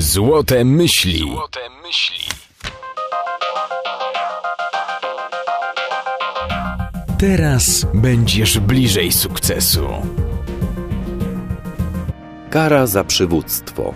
Złote myśli. Złote myśli. Teraz będziesz bliżej sukcesu. Kara za przywództwo.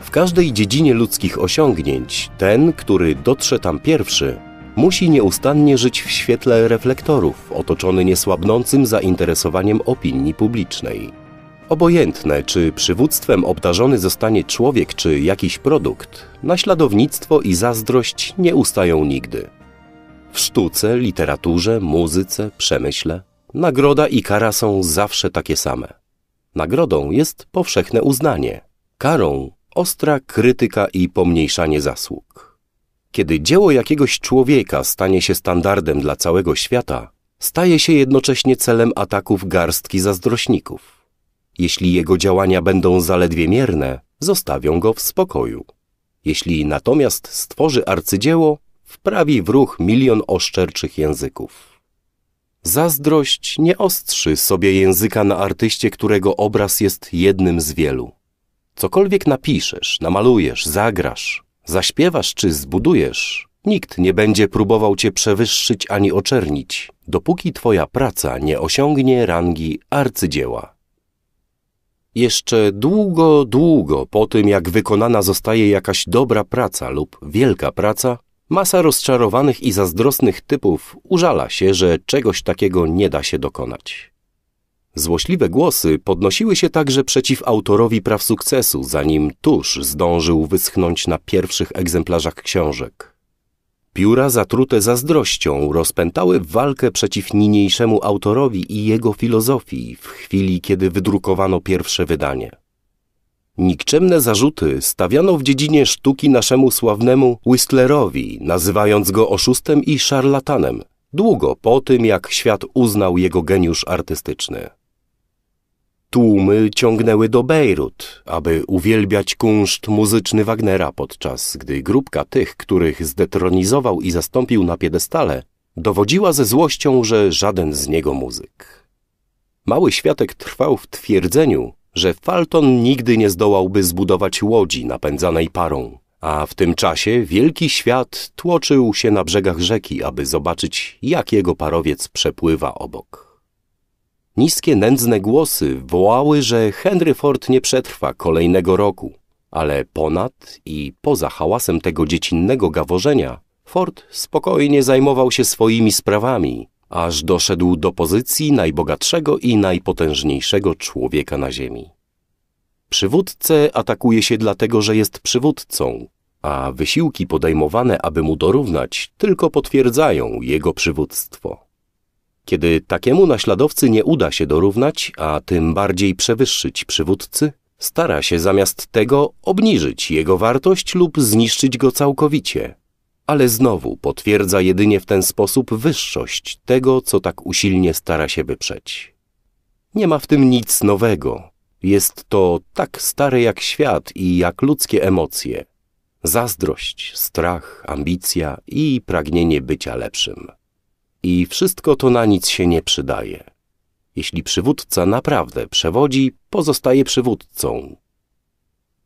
W każdej dziedzinie ludzkich osiągnięć ten, który dotrze tam pierwszy, musi nieustannie żyć w świetle reflektorów, otoczony niesłabnącym zainteresowaniem opinii publicznej. Obojętne, czy przywództwem obdarzony zostanie człowiek, czy jakiś produkt, naśladownictwo i zazdrość nie ustają nigdy. W sztuce, literaturze, muzyce, przemyśle, nagroda i kara są zawsze takie same. Nagrodą jest powszechne uznanie, karą ostra krytyka i pomniejszanie zasług. Kiedy dzieło jakiegoś człowieka stanie się standardem dla całego świata, staje się jednocześnie celem ataków garstki zazdrośników. Jeśli jego działania będą zaledwie mierne, zostawią go w spokoju. Jeśli natomiast stworzy arcydzieło, wprawi w ruch milion oszczerczych języków. Zazdrość nie ostrzy sobie języka na artyście, którego obraz jest jednym z wielu. Cokolwiek napiszesz, namalujesz, zagrasz, zaśpiewasz czy zbudujesz, nikt nie będzie próbował cię przewyższyć ani oczernić, dopóki twoja praca nie osiągnie rangi arcydzieła. Jeszcze długo, długo po tym, jak wykonana zostaje jakaś dobra praca lub wielka praca, masa rozczarowanych i zazdrosnych typów użala się, że czegoś takiego nie da się dokonać. Złośliwe głosy podnosiły się także przeciw autorowi praw sukcesu, zanim tusz zdążył wyschnąć na pierwszych egzemplarzach książek. Pióra zatrute zazdrością rozpętały walkę przeciw niniejszemu autorowi i jego filozofii w chwili, kiedy wydrukowano pierwsze wydanie. Nikczemne zarzuty stawiano w dziedzinie sztuki naszemu sławnemu Whistlerowi, nazywając go oszustem i szarlatanem, długo po tym, jak świat uznał jego geniusz artystyczny. Tłumy ciągnęły do Bejrut, aby uwielbiać kunszt muzyczny Wagnera, podczas gdy grupka tych, których zdetronizował i zastąpił na piedestale, dowodziła ze złością, że żaden z niego muzyk. Mały światek trwał w twierdzeniu, że Falton nigdy nie zdołałby zbudować łodzi napędzanej parą, a w tym czasie wielki świat tłoczył się na brzegach rzeki, aby zobaczyć, jak jego parowiec przepływa obok. Niskie nędzne głosy wołały, że Henry Ford nie przetrwa kolejnego roku, ale ponad i poza hałasem tego dziecinnego gaworzenia, Ford spokojnie zajmował się swoimi sprawami, aż doszedł do pozycji najbogatszego i najpotężniejszego człowieka na ziemi. Przywódcę atakuje się dlatego, że jest przywódcą, a wysiłki podejmowane, aby mu dorównać, tylko potwierdzają jego przywództwo. Kiedy takiemu naśladowcy nie uda się dorównać, a tym bardziej przewyższyć przywódcy, stara się zamiast tego obniżyć jego wartość lub zniszczyć go całkowicie. Ale znowu potwierdza jedynie w ten sposób wyższość tego, co tak usilnie stara się wyprzeć. Nie ma w tym nic nowego. Jest to tak stare jak świat i jak ludzkie emocje. Zazdrość, strach, ambicja i pragnienie bycia lepszym. I wszystko to na nic się nie przydaje. Jeśli przywódca naprawdę przewodzi, pozostaje przywódcą.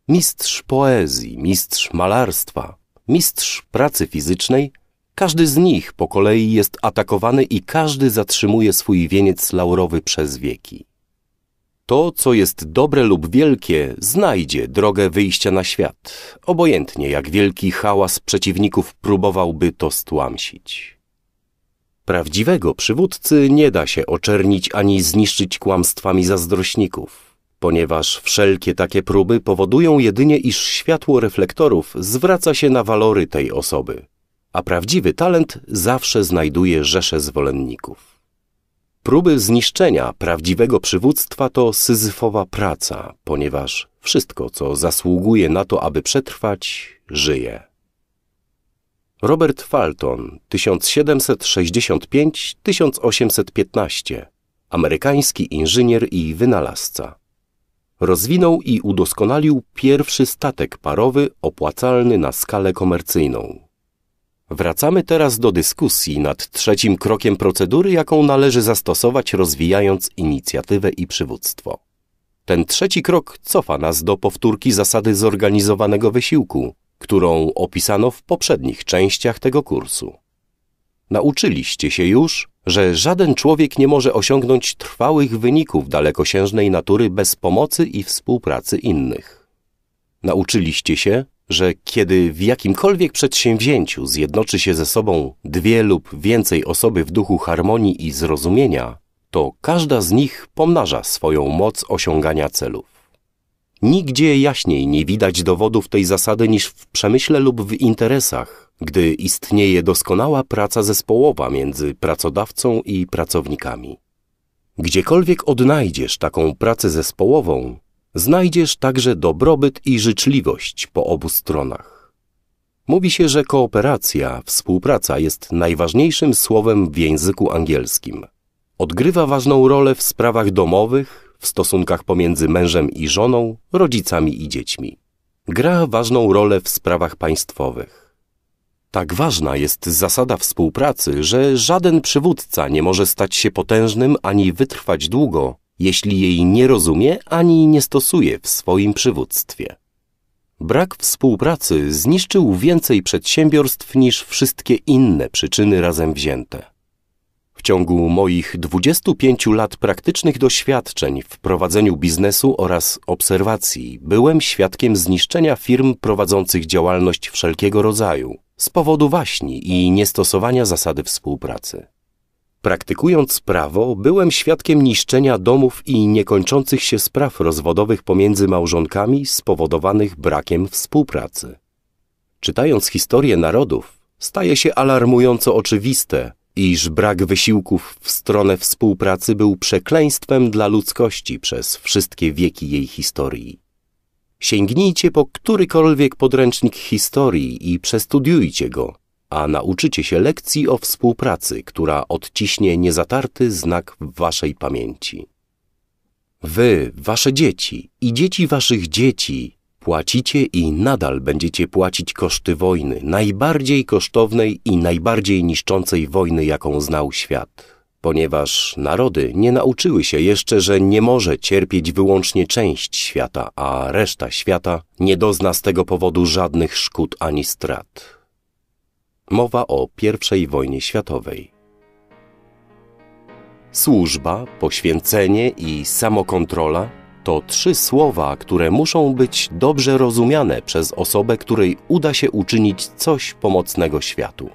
Mistrz poezji, mistrz malarstwa, mistrz pracy fizycznej, każdy z nich po kolei jest atakowany i każdy zatrzymuje swój wieniec laurowy przez wieki. To, co jest dobre lub wielkie, znajdzie drogę wyjścia na świat, obojętnie jak wielki hałas przeciwników próbowałby to stłamsić. Prawdziwego przywódcy nie da się oczernić ani zniszczyć kłamstwami zazdrośników, ponieważ wszelkie takie próby powodują jedynie, iż światło reflektorów zwraca się na walory tej osoby, a prawdziwy talent zawsze znajduje rzesze zwolenników. Próby zniszczenia prawdziwego przywództwa to syzyfowa praca, ponieważ wszystko, co zasługuje na to, aby przetrwać, żyje. Robert Fulton 1765-1815 amerykański inżynier i wynalazca. Rozwinął i udoskonalił pierwszy statek parowy opłacalny na skalę komercyjną. Wracamy teraz do dyskusji nad trzecim krokiem procedury, jaką należy zastosować rozwijając inicjatywę i przywództwo. Ten trzeci krok cofa nas do powtórki zasady zorganizowanego wysiłku, którą opisano w poprzednich częściach tego kursu. Nauczyliście się już, że żaden człowiek nie może osiągnąć trwałych wyników dalekosiężnej natury bez pomocy i współpracy innych. Nauczyliście się, że kiedy w jakimkolwiek przedsięwzięciu zjednoczy się ze sobą dwie lub więcej osoby w duchu harmonii i zrozumienia, to każda z nich pomnaża swoją moc osiągania celów. Nigdzie jaśniej nie widać dowodów tej zasady niż w przemyśle lub w interesach, gdy istnieje doskonała praca zespołowa między pracodawcą i pracownikami. Gdziekolwiek odnajdziesz taką pracę zespołową, znajdziesz także dobrobyt i życzliwość po obu stronach. Mówi się, że kooperacja, współpraca jest najważniejszym słowem w języku angielskim. Odgrywa ważną rolę w sprawach domowych, w stosunkach pomiędzy mężem i żoną, rodzicami i dziećmi. Gra ważną rolę w sprawach państwowych. Tak ważna jest zasada współpracy, że żaden przywódca nie może stać się potężnym ani wytrwać długo, jeśli jej nie rozumie ani nie stosuje w swoim przywództwie. Brak współpracy zniszczył więcej przedsiębiorstw niż wszystkie inne przyczyny razem wzięte. Ciągu moich 25 lat praktycznych doświadczeń w prowadzeniu biznesu oraz obserwacji byłem świadkiem zniszczenia firm prowadzących działalność wszelkiego rodzaju z powodu waśni i niestosowania zasady współpracy. Praktykując prawo, byłem świadkiem niszczenia domów i niekończących się spraw rozwodowych pomiędzy małżonkami spowodowanych brakiem współpracy. Czytając historię narodów, staje się alarmująco oczywiste, iż brak wysiłków w stronę współpracy był przekleństwem dla ludzkości przez wszystkie wieki jej historii. Sięgnijcie po którykolwiek podręcznik historii i przestudiujcie go, a nauczycie się lekcji o współpracy, która odciśnie niezatarty znak w waszej pamięci. Wy, wasze dzieci i dzieci waszych dzieci płacicie i nadal będziecie płacić koszty wojny, najbardziej kosztownej i najbardziej niszczącej wojny, jaką znał świat. Ponieważ narody nie nauczyły się jeszcze, że nie może cierpieć wyłącznie część świata, a reszta świata nie dozna z tego powodu żadnych szkód ani strat. Mowa o I wojnie światowej. Służba, poświęcenie i samokontrola to trzy słowa, które muszą być dobrze rozumiane przez osobę, której uda się uczynić coś pomocnego światu.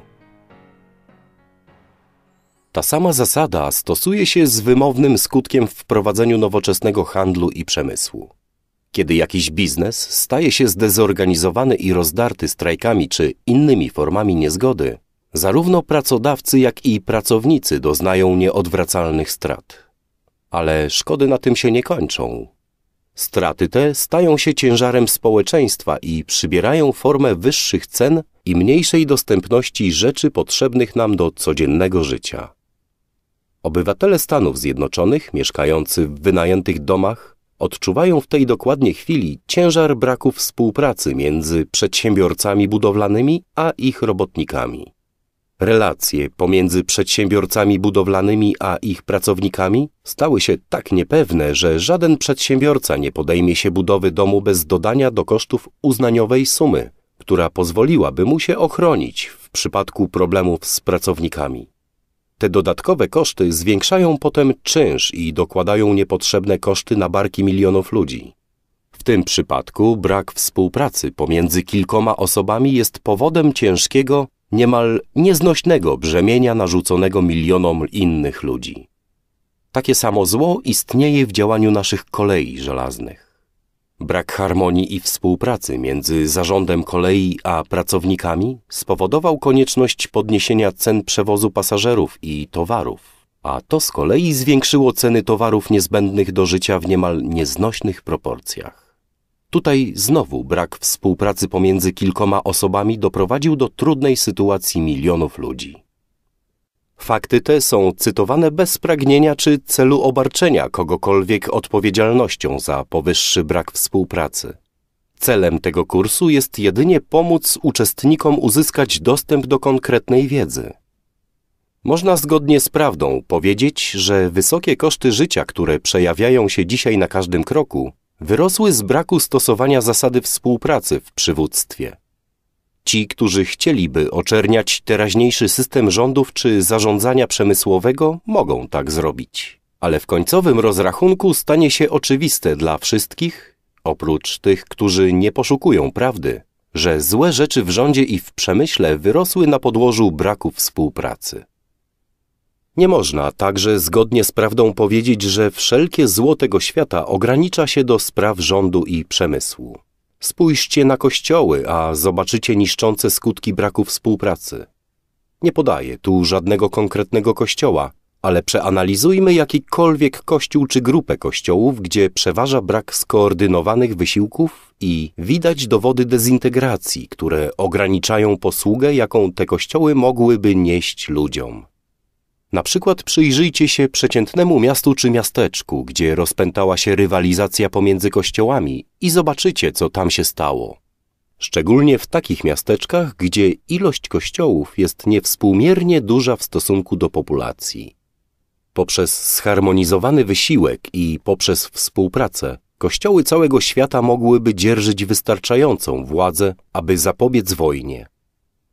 Ta sama zasada stosuje się z wymownym skutkiem w prowadzeniu nowoczesnego handlu i przemysłu. Kiedy jakiś biznes staje się zdezorganizowany i rozdarty strajkami czy innymi formami niezgody, zarówno pracodawcy, jak i pracownicy doznają nieodwracalnych strat. Ale szkody na tym się nie kończą. Straty te stają się ciężarem społeczeństwa i przybierają formę wyższych cen i mniejszej dostępności rzeczy potrzebnych nam do codziennego życia. Obywatele Stanów Zjednoczonych, mieszkający w wynajętych domach, odczuwają w tej dokładnie chwili ciężar braku współpracy między przedsiębiorcami budowlanymi a ich robotnikami. Relacje pomiędzy przedsiębiorcami budowlanymi a ich pracownikami stały się tak niepewne, że żaden przedsiębiorca nie podejmie się budowy domu bez dodania do kosztów uznaniowej sumy, która pozwoliłaby mu się ochronić w przypadku problemów z pracownikami. Te dodatkowe koszty zwiększają potem czynsz i dokładają niepotrzebne koszty na barki milionów ludzi. W tym przypadku brak współpracy pomiędzy kilkoma osobami jest powodem ciężkiego, niemal nieznośnego brzemienia narzuconego milionom innych ludzi. Takie samo zło istnieje w działaniu naszych kolei żelaznych. Brak harmonii i współpracy między zarządem kolei a pracownikami spowodował konieczność podniesienia cen przewozu pasażerów i towarów, a to z kolei zwiększyło ceny towarów niezbędnych do życia w niemal nieznośnych proporcjach. Tutaj znowu brak współpracy pomiędzy kilkoma osobami doprowadził do trudnej sytuacji milionów ludzi. Fakty te są cytowane bez pragnienia czy celu obarczenia kogokolwiek odpowiedzialnością za powyższy brak współpracy. Celem tego kursu jest jedynie pomóc uczestnikom uzyskać dostęp do konkretnej wiedzy. Można zgodnie z prawdą powiedzieć, że wysokie koszty życia, które przejawiają się dzisiaj na każdym kroku, wyrosły z braku stosowania zasady współpracy w przywództwie. Ci, którzy chcieliby oczerniać teraźniejszy system rządów czy zarządzania przemysłowego, mogą tak zrobić. Ale w końcowym rozrachunku stanie się oczywiste dla wszystkich, oprócz tych, którzy nie poszukują prawdy, że złe rzeczy w rządzie i w przemyśle wyrosły na podłożu braku współpracy. Nie można także zgodnie z prawdą powiedzieć, że wszelkie zło tego świata ogranicza się do spraw rządu i przemysłu. Spójrzcie na kościoły, a zobaczycie niszczące skutki braku współpracy. Nie podaję tu żadnego konkretnego kościoła, ale przeanalizujmy jakikolwiek kościół czy grupę kościołów, gdzie przeważa brak skoordynowanych wysiłków i widać dowody dezintegracji, które ograniczają posługę, jaką te kościoły mogłyby nieść ludziom. Na przykład przyjrzyjcie się przeciętnemu miastu czy miasteczku, gdzie rozpętała się rywalizacja pomiędzy kościołami i zobaczycie, co tam się stało. Szczególnie w takich miasteczkach, gdzie ilość kościołów jest niewspółmiernie duża w stosunku do populacji. Poprzez zharmonizowany wysiłek i poprzez współpracę, kościoły całego świata mogłyby dzierżyć wystarczającą władzę, aby zapobiec wojnie.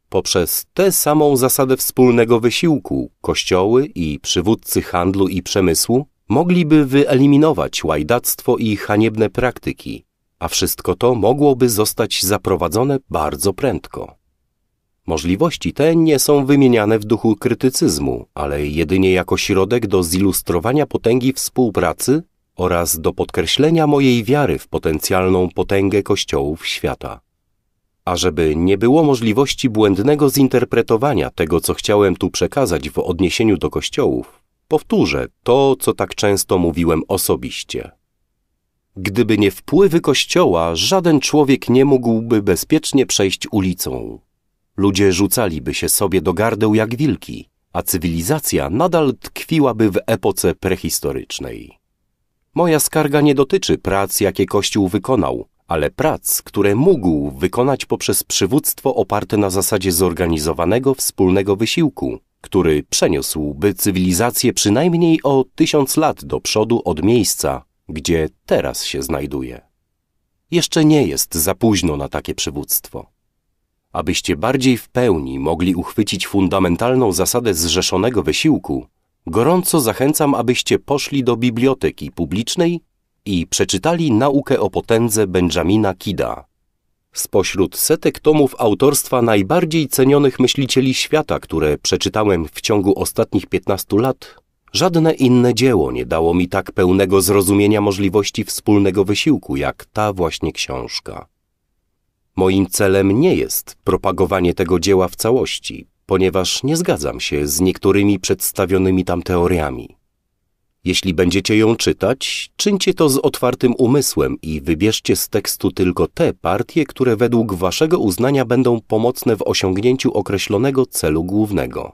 Poprzez tę samą zasadę wspólnego wysiłku kościoły i przywódcy handlu i przemysłu mogliby wyeliminować łajdactwo i haniebne praktyki, a wszystko to mogłoby zostać zaprowadzone bardzo prędko. Możliwości te nie są wymieniane w duchu krytycyzmu, ale jedynie jako środek do zilustrowania potęgi współpracy oraz do podkreślenia mojej wiary w potencjalną potęgę kościołów świata. A żeby nie było możliwości błędnego zinterpretowania tego, co chciałem tu przekazać w odniesieniu do kościołów, powtórzę to, co tak często mówiłem osobiście. Gdyby nie wpływy kościoła, żaden człowiek nie mógłby bezpiecznie przejść ulicą. Ludzie rzucaliby się sobie do gardeł jak wilki, a cywilizacja nadal tkwiłaby w epoce prehistorycznej. Moja skarga nie dotyczy prac, jakie Kościół wykonał, ale prac, które mógł wykonać poprzez przywództwo oparte na zasadzie zorganizowanego wspólnego wysiłku, który przeniósłby cywilizację przynajmniej o tysiąc lat do przodu od miejsca, gdzie teraz się znajduje. Jeszcze nie jest za późno na takie przywództwo. Abyście bardziej w pełni mogli uchwycić fundamentalną zasadę zrzeszonego wysiłku, gorąco zachęcam, abyście poszli do biblioteki publicznej i przeczytali naukę o potędze Benjamina Kida. Spośród setek tomów autorstwa najbardziej cenionych myślicieli świata, które przeczytałem w ciągu ostatnich 15 lat, żadne inne dzieło nie dało mi tak pełnego zrozumienia możliwości wspólnego wysiłku, jak ta właśnie książka. Moim celem nie jest propagowanie tego dzieła w całości, ponieważ nie zgadzam się z niektórymi przedstawionymi tam teoriami. Jeśli będziecie ją czytać, czyńcie to z otwartym umysłem i wybierzcie z tekstu tylko te partie, które według waszego uznania będą pomocne w osiągnięciu określonego celu głównego.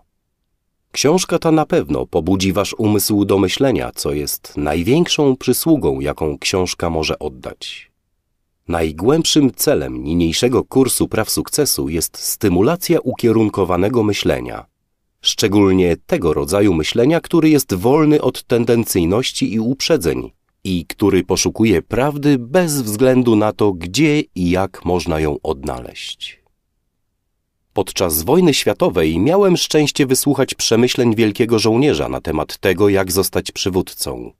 Książka ta na pewno pobudzi wasz umysł do myślenia, co jest największą przysługą, jaką książka może oddać. Najgłębszym celem niniejszego kursu praw sukcesu jest stymulacja ukierunkowanego myślenia – szczególnie tego rodzaju myślenia, który jest wolny od tendencyjności i uprzedzeń i który poszukuje prawdy bez względu na to, gdzie i jak można ją odnaleźć. Podczas wojny światowej miałem szczęście wysłuchać przemyśleń wielkiego żołnierza na temat tego, jak zostać przywódcą.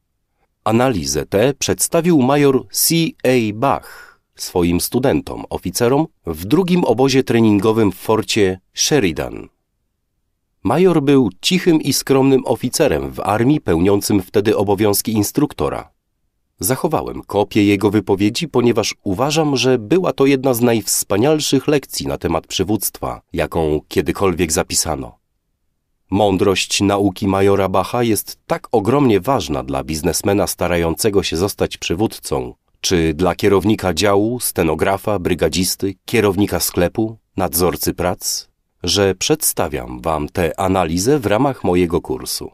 Analizę tę przedstawił major C. A. Bach swoim studentom, oficerom w drugim obozie treningowym w forcie Sheridan Major był cichym i skromnym oficerem w armii pełniącym wtedy obowiązki instruktora. Zachowałem kopię jego wypowiedzi, ponieważ uważam, że była to jedna z najwspanialszych lekcji na temat przywództwa, jaką kiedykolwiek zapisano. Mądrość nauki majora Bacha jest tak ogromnie ważna dla biznesmena starającego się zostać przywódcą, czy dla kierownika działu, stenografa, brygadzisty, kierownika sklepu, nadzorcy prac, że przedstawiam Wam tę analizę w ramach mojego kursu.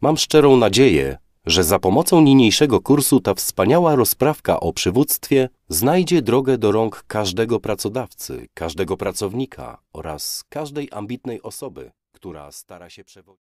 Mam szczerą nadzieję, że za pomocą niniejszego kursu ta wspaniała rozprawka o przywództwie znajdzie drogę do rąk każdego pracodawcy, każdego pracownika oraz każdej ambitnej osoby, która stara się przewodzić.